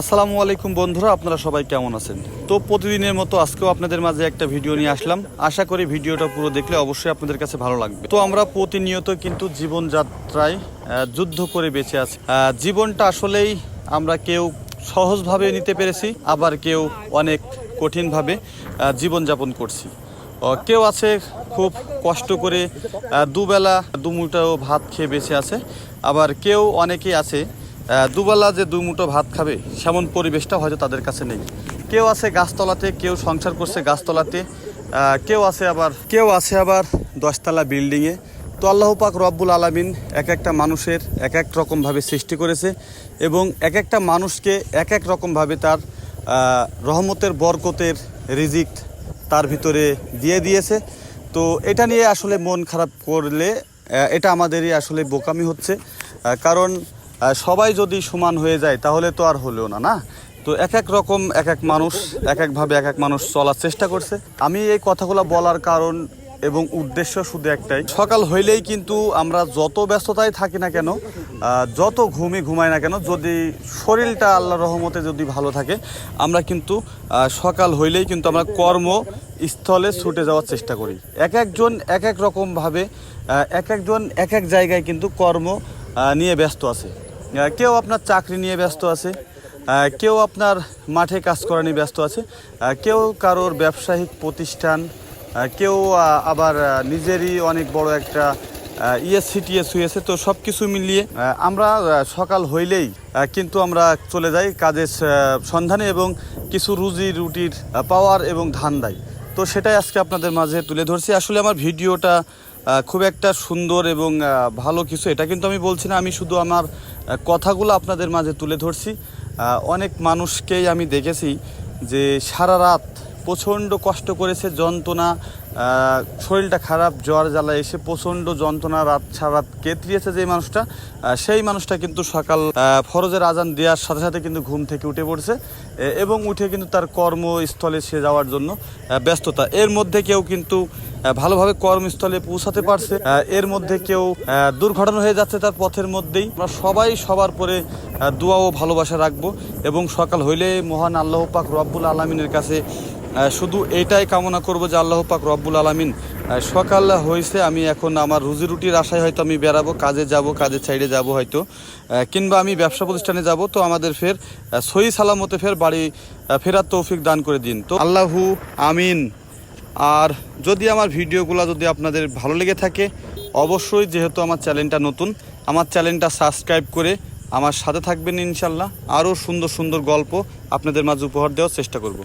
আসসালামু আলাইকুম বন্ধুরা, আপনারা সবাই কেমন আছেন? তো প্রতিদিনের মতো আজকেও আপনাদের মাঝে একটা ভিডিও নিয়ে আসলাম। আশা করি ভিডিওটা পুরো দেখলে অবশ্যই আপনাদের কাছে ভালো লাগবে। তো আমরা প্রতিনিয়ত কিন্তু জীবনযাত্রায় যুদ্ধ করে বেঁচে আছি। জীবনটা আসলেই আমরা কেউ সহজভাবে নিতে পেরেছি, আবার কেউ অনেক কঠিনভাবে জীবনযাপন করছি। কেউ আছে খুব কষ্ট করে দুবেলা দুমুঠো ভাত খেয়ে বেঁচে আছে, আবার কেউ অনেকেই আছে দুবেলা যে দুমুঠো ভাত খাবে, সেমন পরিবেশটা হয়তো তাদের কাছে নেই। কেউ আছে গাছতলাতে, কেউ সংসার করছে গাছতলাতে কেউ আছে আবার, কেউ আছে আবার দশতলা বিল্ডিংয়ে। তো আল্লাহ পাক রব্বুল আলামিন এক একটা মানুষের এক এক রকমভাবে সৃষ্টি করেছে এবং এক একটা মানুষকে এক এক রকমভাবে তার রহমতের, বরকতের রিজিক তার ভিতরে দিয়ে দিয়েছে। তো এটা নিয়ে আসলে মন খারাপ করলে এটা আমাদেরই আসলে বোকামি হচ্ছে। কারণ সবাই যদি সমান হয়ে যায়, তাহলে তো আর হলেও না না? তো এক এক রকম এক এক মানুষ, এক একভাবে এক এক মানুষ চলার চেষ্টা করছে। আমি এই কথাগুলো বলার কারণ এবং উদ্দেশ্য শুধু একটাই। সকাল হইলেই কিন্তু আমরা যত ব্যস্ততায় থাকি না কেন যত ঘুমে ঘুমাই না কেন, যদি শরীরটা আল্লাহ রহমতে যদি ভালো থাকে, আমরা কিন্তু সকাল হইলেই কিন্তু আমরা কর্ম স্থলে ছুটে যাওয়ার চেষ্টা করি। এক একজন এক এক রকমভাবে এক একজন এক এক জায়গায় কিন্তু কর্ম নিয়ে ব্যস্ত আছে। কেউ আপনার চাকরি নিয়ে ব্যস্ত আছে কেউ আপনার মাঠে কাজ করা নিয়ে ব্যস্ত আছে কেউ কারোর ব্যবসায়িক প্রতিষ্ঠান কেউ আবার নিজেরই অনেক বড় একটা ইএসসিটিএস হয়েছে তো সব কিছু মিলিয়ে আমরা সকাল হইলেই কিন্তু আমরা চলে যাই কাজের সন্ধানে এবং কিছু রুজি রুটির পাওয়ার এবং ধান দেয়। তো সেটাই আজকে আপনাদের মাঝে তুলে ধরছি। আসলে আমার ভিডিওটা খুব একটা সুন্দর এবং ভালো কিছু। এটা কিন্তু আমি বলছি না, আমি শুধু আমার কথাগুলো আপনাদের মাঝে তুলে ধরছি। অনেক মানুষকেই আমি দেখেছি যে সারা রাত প্রচণ্ড কষ্ট করেছে, যন্ত্রণা শরীরটা খারাপ, জ্বর, জ্বালা, এসে প্রচণ্ড যন্ত্রণা, রাত সারাত রাত কেতরিয়েছে যে মানুষটা। সেই মানুষটা কিন্তু সকাল ফরজের আজান দেওয়ার সাথে সাথে কিন্তু ঘুম থেকে উঠে পড়ছে এবং উঠে কিন্তু তার কর্মস্থলে সে যাওয়ার জন্য ব্যস্ততা। এর মধ্যে কেউ কিন্তু ভালোভাবে কর্মস্থলে পৌঁছাতে পারছে এর মধ্যে কেউ দুর্ঘটনা হয়ে যাচ্ছে তার পথের মধ্যেই। আমরা সবাই সবার পরে দোয়া ও ভালোবাসা রাখব, এবং সকাল হইলে মহান আল্লাহ পাক রব্বুল আলমিনের কাছে শুধু এটাই কামনা করব যে আল্লাহ পাক রব্বুল আলমিন সকাল হয়েছে আমি এখন আমার রুজি রুটির আশায় হয়তো আমি বেরাবো কাজে যাব, কাজের সাইডে যাব হয়তো কিংবা আমি ব্যবসা প্রতিষ্ঠানে যাব, তো আমাদের ফের সহি সালামতে ফের বাড়ি ফেরার তৌফিক দান করে দিন। তো আল্লাহু আমিন। আর যদি আমার ভিডিওগুলো যদি আপনাদের ভালো লেগে থাকে, অবশ্যই যেহেতু আমার চ্যানেলটা নতুন, আমার চ্যানেলটা সাবস্ক্রাইব করে আমার সাথে থাকবেন ইনশাল্লাহ। আরও সুন্দর সুন্দর গল্প আপনাদের মাঝে উপহার দেওয়ার চেষ্টা করব।